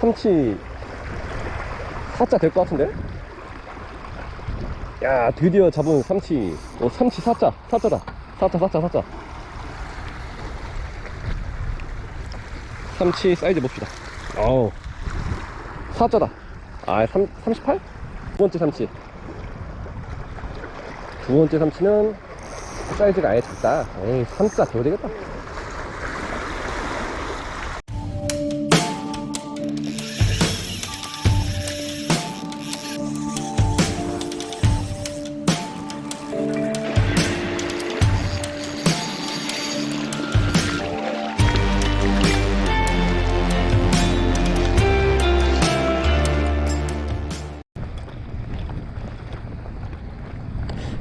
삼치 사자 될 것 같은데? 야 드디어 잡은 삼치. 어 삼치 사자 사자다. 사자 사자 사자. 삼치 사이즈 봅시다. 어우. 사자다. 아 3, 38? 두 번째 삼치. 두 번째 삼치는 사이즈가 아예 작다. 에이 삼자 더 되겠다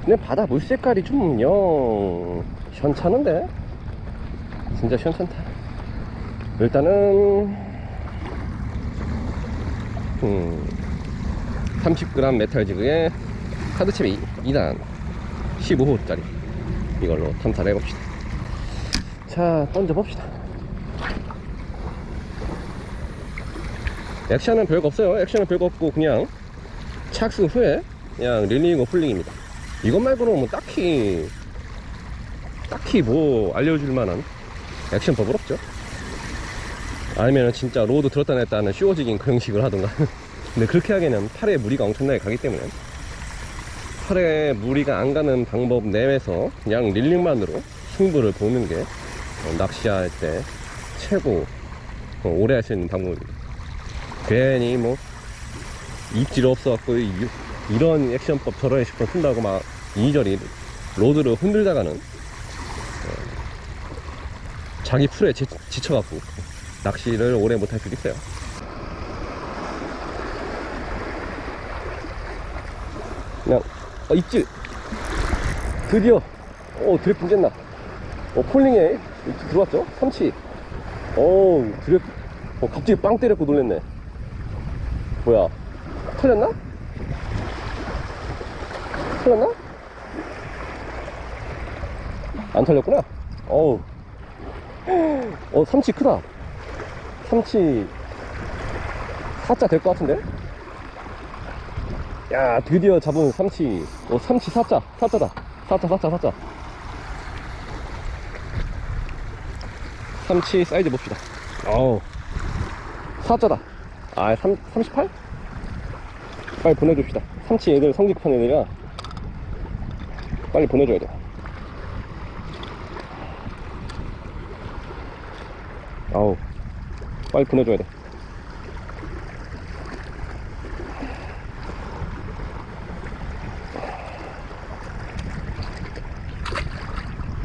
근데 바다 물 색깔이 좀 영 현찮은데? 진짜 현찮다. 일단은 음 30g 메탈 지그에 카드칩이 2단 15호짜리. 이걸로 탐사를 해봅시다. 자 던져봅시다. 액션은 별거 없어요. 액션은 별거 없고 그냥 착수 후에 그냥 릴링이고 풀링입니다 이것 말고는 뭐 딱히 딱히 뭐 알려줄 만한 액션법은 없죠. 아니면 진짜 로드 들었다 냈다 하는 쉬워지긴 그 형식을 하던가. 근데 그렇게 하기에는 팔에 무리가 엄청나게 가기 때문에. 팔에 무리가 안 가는 방법 내에서 그냥 릴링만으로 승부를 보는 게 어, 낚시할 때 최고 어, 오래 할 수 있는 방법입니다. 괜히 뭐 입질 없어갖고 이- 이런 액션법 저런 액션법 쓴다고 막 이리저리 로드를 흔들다가는 어, 자기 풀에 지, 지쳐갖고 낚시를 오래 못할 수도 있어요. 그냥 어, 입질 드디어 오 드래프 깼나? 어 폴링에 입질 들어왔죠? 삼치. 오 드래프 어 갑자기 빵 때렸고 놀랬네. 뭐야? 털렸나? 털렸나? 안 털렸구나? 어우. 어 삼치 크다. 삼치 사자 될 것 같은데? 야 드디어 잡은 삼치. 어 삼치 사자. 사자다. 사자 사자 사자. 삼치 사이즈 봅시다. 어우. 사자다. 아 3, 38? 빨리 보내줍시다. 삼치 애들 성직판 애들이라 빨리 보내줘야 돼 아우 빨리 보내줘야 돼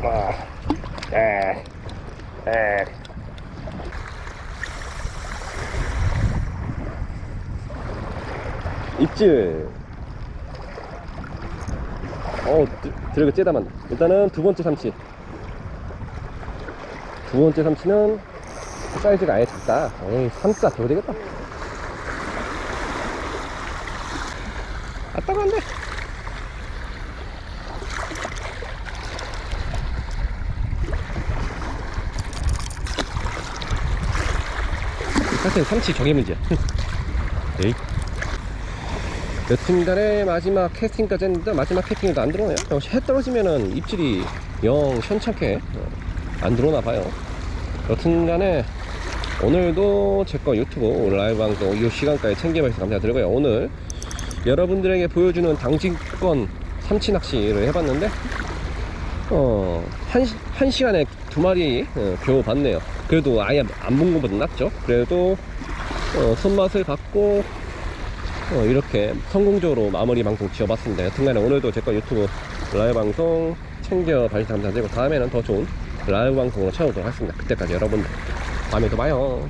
아, 에, 에. 입질. 어, 드- 드래그 째다만. 일단은 두 번째 삼치. 두 번째 삼치는 사이즈가 아예 작다. 에이, 삼자 더 되겠다. 아, 따가운데. 사실 삼치 저게 문제야. 에이. 여튼 간에 마지막 캐스팅까지 했는데 마지막 캐스팅에도 안 들어오네요. 어, 해 떨어지면은 입질이 영 현찮게 어, 안 들어오나 봐요. 여튼 간에 오늘도 제 거 유튜브 라이브 방송 이 시간까지 챙겨주셔서 감사드리고요. 오늘 여러분들에게 보여주는 당직권 삼치 낚시를 해봤는데 어, 한, 시- 한 시간에 두 마리 어, 겨우 봤네요. 그래도 아예 안 본 것보다 낫죠. 그래도 어, 손맛을 받고 어, 이렇게 성공적으로 마무리 방송 지어봤습니다. 여튼간에 오늘도 제 거 유튜브 라이브 방송 챙겨 봐주셔서 감사드리고 다음에는 더 좋은 라이브 방송으로 찾아오도록 하겠습니다. 그때까지 여러분들 다음에 또 봐요.